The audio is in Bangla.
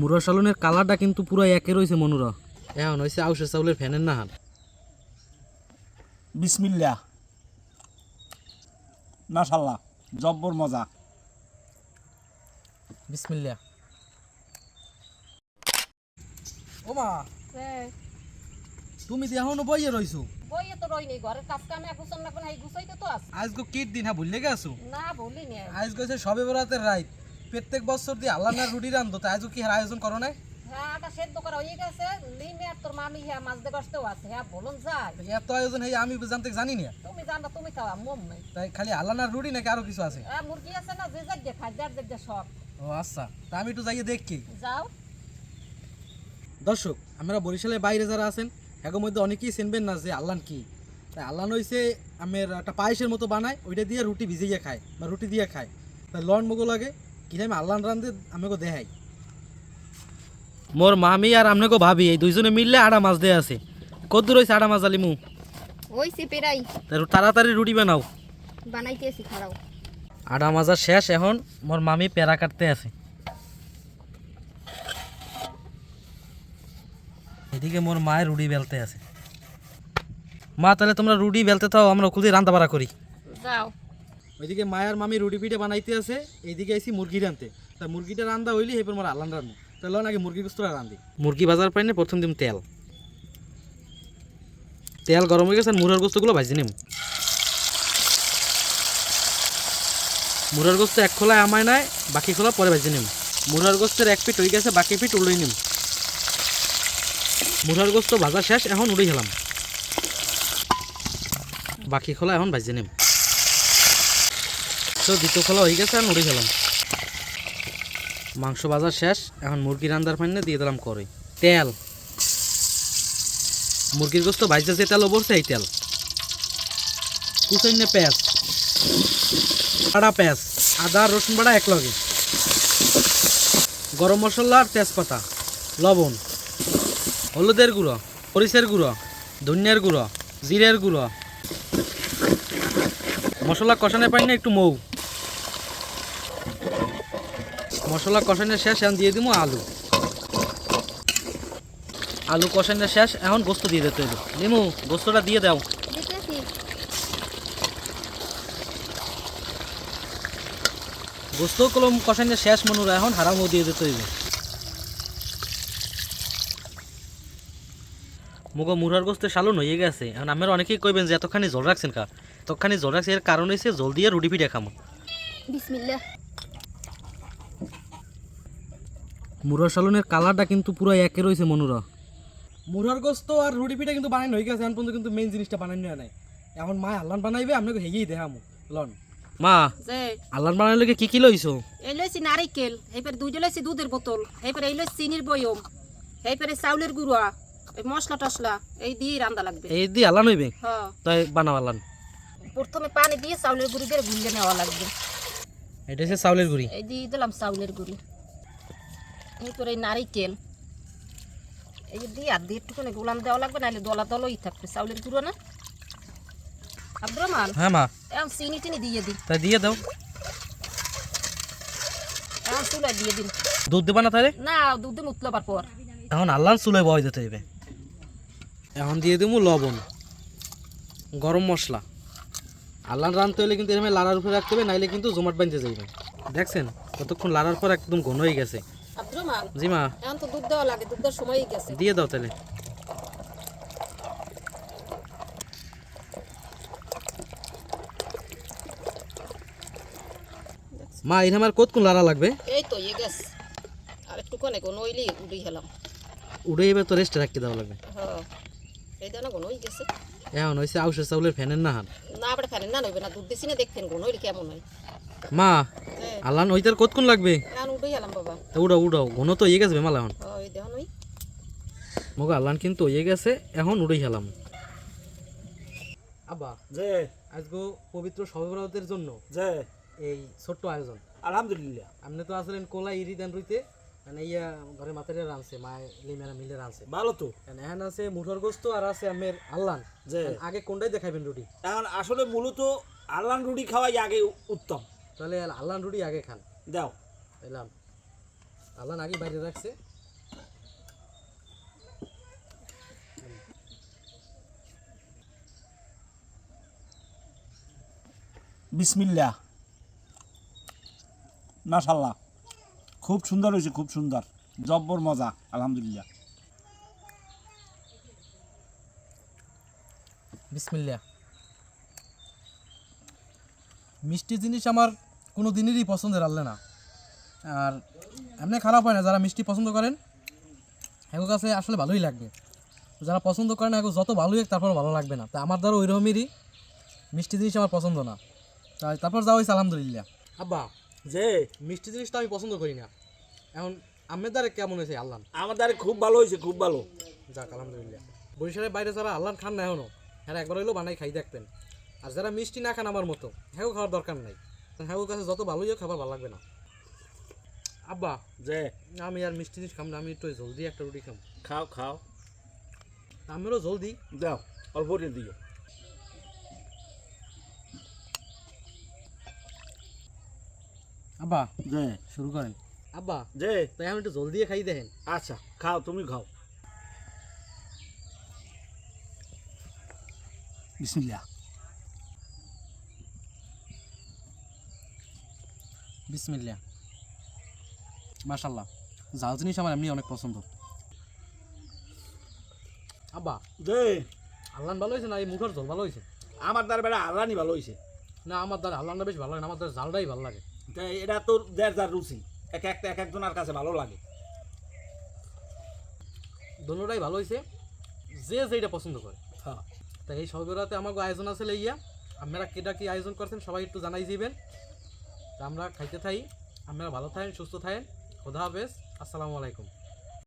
মুরা সালনের কালারটা কিন্তু পুরো একে রয়েছে মনুরা। এখন হয়েছে আউশের চাউলের ফ্যানের না হান বিসমিল্লা মাশাল্লাহ জব্বর মজা। বিসমিল্লা ও মা তুমি তো এখনও বইয়ে রইছো? বইয়ে তো রইনি ঘরের কাজ কামে গুছন না কোন গুছাইতে তো আছে। আজকে কিট দিন হ্যাঁ ভুলে গেছো? না বলিনি আজ গেছে সবে বরাতের রাত। প্রত্যেক বছর দিয়ে আল্লাহ না রুটি রান্ধো তো আজকে কি হার আয়োজন করো না হ্যাঁ আটা সেদ্ধ করা হয়ে গেছে। লিনে আর তোর মামি হ্যাঁ মাছ দিয়ে বসতেও আছে হ্যাঁ বলুন যায় এত আয়োজন হয়ে আমি জানতে জানি না। তুমি জানো তুমি খাওয়া মম নাই তাই খালি আল্লাহ না রুটি নাকি আরও কিছু আছে? হ্যাঁ মুরগি আছে না যে জায়গা খায় যার জায়গা সব ও আচ্ছা। তা আমি একটু যাইয়ে দেখি। যাও। দর্শক আমরা বরিশালের বাইরে যারা আছেন এর মধ্যে অনেকেই চিনবেন না যে আল্লাহ কি। তাই আল্লাহ হইছে আমের একটা পায়েসের মতো বানায় ওইটা দিয়ে রুটি ভিজিয়ে খায় বা রুটি দিয়ে খায়। তাই লন মগো লাগে আল্লাহ রান্ধে আমাকে দেখাই। মোর মামি আর আমনেকে ভাবি এই দুইজনে মিললে আড়া মাছ দিয়ে আছে। কত দূর আড়া মাছ আলিমু ওই পেরাই তাড়াতাড়ি রুটি বানাও। বানাইতেছি আড়া মাজার শেষ এখন মোর মামি পেরা কাটতে আছে। এদিকে মোর মায়ের রুটি বেলতে আছে। মা তাহলে তোমরা রুটি বেলতে থাও আমরা দিয়ে রান্না বাড়া করি যাও। ওইদিকে মায়ের মামি রুটি পিঠে বানাইতে আছে, এইদিকে আইসি মুরগি রানতে তা মুরগিটা রান্দা হইলি এরপর মোর আল্লাহ রান্না তাহলে নাকি মুরগি গুস্তরা রান্ধি মুরগি বাজার পাই না প্রথম দিন তেল। তেল গরম হয়ে গেছে আর মুরার গোস্তগুলো ভাজি নিম। মুরার গোস্ত এক খোলায় আমায় নাই, বাকি খোলা পরে ভাজি নিম। মুরার গোস্তের এক পিঠ হয়ে গেছে, বাকি পিঠ উড়াই নিম। মুরার গোস্ত ভাজা শেষ, এখন উড়ে গেলাম। বাকি খোলা এখন ভাজি নিম। তো দ্বিতীয় খোলা হয়ে গেছে আর উড়ে গেলাম মাংস বাজার শেষ, এখন মুরগি রান্দার পানি দিয়ে দিলাম করে তেল। মুরগির গোস্ত ভাজতে যে তেল বলছে এই তেল। কুচাইনে পেঁয়াজ। বাড়া পেঁয়াজ। আদা, রসুন বাড়া এক লগে গরম মশলা আর তেজপাতা। লবণ। হলুদের গুঁড়ো মরিচের গুঁড়ো, ধনিয়ার গুঁড়ো, জিরের গুঁড়ো। মশলা কষানোর পাই না একটু মৌ। মশলা কষানোর শেষ এখন দিয়ে দিব আলু। আলু কষানোর শেষ এখন গোস্ত দিয়ে দিতে হইব। লিমু গোস্তটা দিয়ে দাও। গোস্ত কলম কষানোর শেষ মনুরা এখন হারামও দিয়ে দিতে হইব। মুগো মুরার গোস্তে সালন হয়ে গেছে। এখন আমার অনেকেই কইবেন যে এতখানি জল রাখছেন কা? এতখানি জল রাখছে এর কারণ হয়েছে জল দিয়ে রুটি পিঠে খামো। বিসমিল্লাহ। মুরার সালনের কালারটা কিন্তু পুরো একে রয়েছে মনুরা। মুরার গোস্ত আর রুটি পিঠা কিন্তু বানানো হয়ে গেছে এখন পর্যন্ত কিন্তু মেইন জিনিসটা বানানো হয় নাই। এখন মা আল্লাহ বানাইবে আপনাকে হেগেই দেখামু। লন। মা যে। আল্লাহ বানাইলে কি কি লইছো? এই লইছি নারিকেল এইপরে দুইটা লইছি দুধের বোতল এইপরে এই লইছি চিনির বয়ম এইপরে চাউলের গুঁড়া এই মশলা টসলা এই দিয়ে রান্দা লাগবে। এই দিয়ে আল্লাহ নইবে হ্যাঁ। তাই বানাও আল্লাহ প্রথমে পানি দিয়ে চাউলের গুঁড়ি দিয়ে গুলিয়ে নেওয়া লাগবে। এটা হচ্ছে চাউলের গুড়ি। এই দিয়ে দিলাম চাউলের গুঁড়ি। এই নারিকেল। এই দিয়ে আর দিয়ে একটুখানি গোলাম দেওয়া লাগবে নাহলে দলা দলই থাকবে চাউলের গুঁড়ো না? হ্যাঁ মা। এখন চিনি টিনি দিয়ে দিন তাই দিয়ে দাও। এখন দিয়ে দিন। দুধ দেবা না তাহলে? না দুধ দিন উতলাবার পর। এখন আল্লাহ চুলায় বয় দিতে হইবে। এখন দিয়ে দেবো লবণ গরম মশলা। আল্লাহ রানতে হলে কিন্তু এরকম লাড়ার উপরে রাখতে হবে নাইলে কিন্তু জমাট বাঁধতে যাইবে। দেখছেন? কতক্ষণ লাড়ার পর একদম ঘন হয়ে গেছে। রহমান জি মা এখন তো দুধ দেওয়া লাগে দুধ দেওয়ার সময় গেছে। দিয়ে দাও তাহলে। মা এর আমার কতক্ষণ লাড়া লাগবে? এই তো ইয়ে গেছে। আর একটুখানি কোনো ওইলি উড়ি গেলাম। উড়ে এবার তো রেস্টে রাখতে দেওয়া লাগবে। হ্যাঁ এই দানা কোনো হয়ে গেছে। এখন হয়েছে আউশের চাউলের ফ্যানের না হান না আবার ফ্যানের না নইবে না দুধ দিছি না দেখতেন কোনো হইলে কেমন হয়। মা আল্লাহ ওইটার কতক্ষণ লাগবে? তা উড়াও উড়াও ঘন তো ইয়ে গেছে এখন। মগ আল্লাহ কিন্তু ইয়ে গেছে এখন উড়ে আব্বা যে আজকে পবিত্র সহবরাতের জন্য যে এই ছোট্ট আয়োজন। আলহামদুলিল্লাহ। আপনি তো আসলেন কোলা ইরি দেন রইতে মানে ইয়া ঘরে মাতারে রানছে মা লিমেরা মিলে রানছে। ভালো তো। এখন আছে মুঠর গোস্ত আর আছে আমের আল্লাহ যে আগে কোনটাই দেখাইবেন রুটি? এখন আসলে মূলত আল্লাহ রুটি খাওয়াই আগে উত্তম। তাহলে আল্লাহ রুটি আগে খান। দাও। এলাম। আল্লাহ আগে বাইরে রাখছে। বিসমিল্লা মাশাল্লাহ খুব সুন্দর হয়েছে খুব সুন্দর। জব্বর মজা আলহামদুলিল্লাহ। বিসমিল্লা মিষ্টি জিনিস আমার কোনো দিনেরই পছন্দের আনলে না। আর এমনি খারাপ হয় না যারা মিষ্টি পছন্দ করেন এগো কাছে আসলে ভালোই লাগবে। যারা পছন্দ করেন এগো যত ভালোই হোক তারপর ভালো লাগবে না। তা আমার দ্বারা ওই রকমেরই মিষ্টি জিনিস আমার পছন্দ না। তাই তারপর যাওয়া হয়েছে আলহামদুলিল্লাহ। আব্বা যে মিষ্টি জিনিসটা আমি পছন্দ করি না এখন আমের দ্বারা কেমন হয়েছে আল্লাহ? আমার দ্বারা খুব ভালো হয়েছে খুব ভালো। যাক আলহামদুলিল্লাহ। বরিশালের বাইরে যারা আল্লাহ খান না এখনও হ্যাঁ একবার হইলেও বানাই খাই দেখবেন আর যারা মিষ্টি না খান আমার মতো হ্যাঁ খাওয়ার দরকার নাই। হ্যাঁ কাছে যত ভালোই হোক খাবার ভালো লাগবে না। আব্বা যে। আমি আর মিষ্টি জিনিস খাম না আমি একটু জলদি একটা রুটি খাম। খাও খাও। আমিও জলদি। দাও অল্প দিয়ে দিও। আব্বা যে। শুরু করেন। আব্বা যে। তাই আমি একটু জলদি খাই দেখেন। আচ্ছা খাও তুমি খাও। বিসমিল্লা বিসমিল্লা মাশাল্লাহ জাল জিনিস আমার এমনি অনেক পছন্দ। আব্বা যে আল্লাহ ভালো হয়েছে না? এই মুখের জল ভালো হয়েছে আমার দ্বারা বেড়া আল্লাহনি ভালো হয়েছে না আমার দ্বারা আল্লাহটা বেশ ভালো লাগে না আমার দ্বারা জালটাই ভালো লাগে। তা এটা তোর যার যার রুচি। এক একটা এক একজনের কাছে ভালো লাগে। দোনোটাই ভালো হয়েছে যে যেটা পছন্দ করে। হ্যাঁ। তাই এই সবেরাতে আমাকে আয়োজন আছে লইয়া আপনারা কেটা কি আয়োজন করছেন সবাই একটু জানাই দিবেন। তা আমরা খাইতে থাই আপনারা ভালো থাকেন সুস্থ থাকেন খোদা হাফেজ। আসসালামু আলাইকুম।